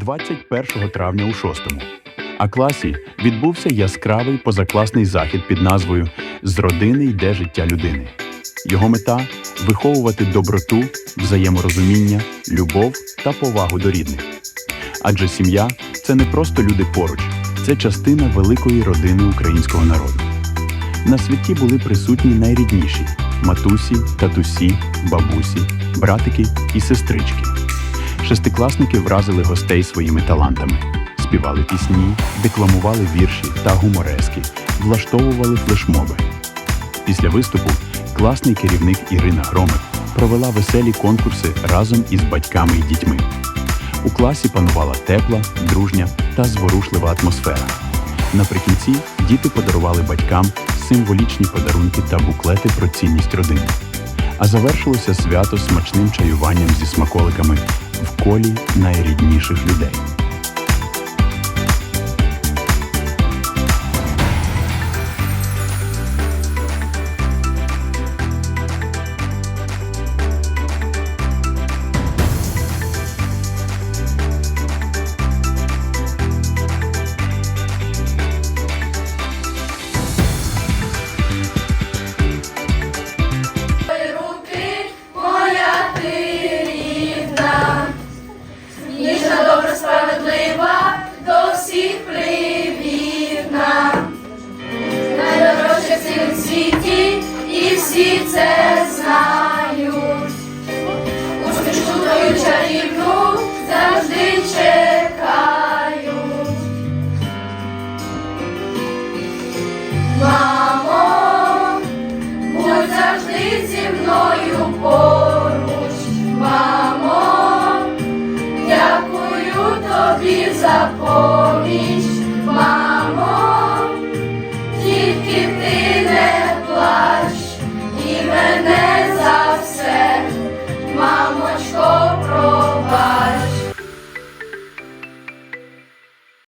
21 травня у 6-му. А класі відбувся яскравий позакласний захід під назвою З родини йде життя людини. Його мета виховувати доброту, взаєморозуміння, любов та повагу до рідних. Адже сім'я це не просто люди поруч, це частина великої родини українського народу. На святі були присутні найрідніші матусі, татусі, бабусі, братики і сестрички. Шестикласники вразили гостей своїми талантами, співали пісні, декламували вірші та гуморески, влаштовували флешмоби. Після виступу класний керівник Ірина Громик провела веселі конкурси разом із батьками і дітьми. У класі панувала тепла, дружня та зворушлива атмосфера. Наприкінці діти подарували батькам символічні подарунки та буклети про цінність родини. А завершилося свято смачним чаюванням зі смаколиками в колі найрідніших людей. Всі це знають. Усмішку твою чарівну завжди чекають. Мамо, Будь завжди зі мною поруч, мамо, дякую тобі за поміч, мамо.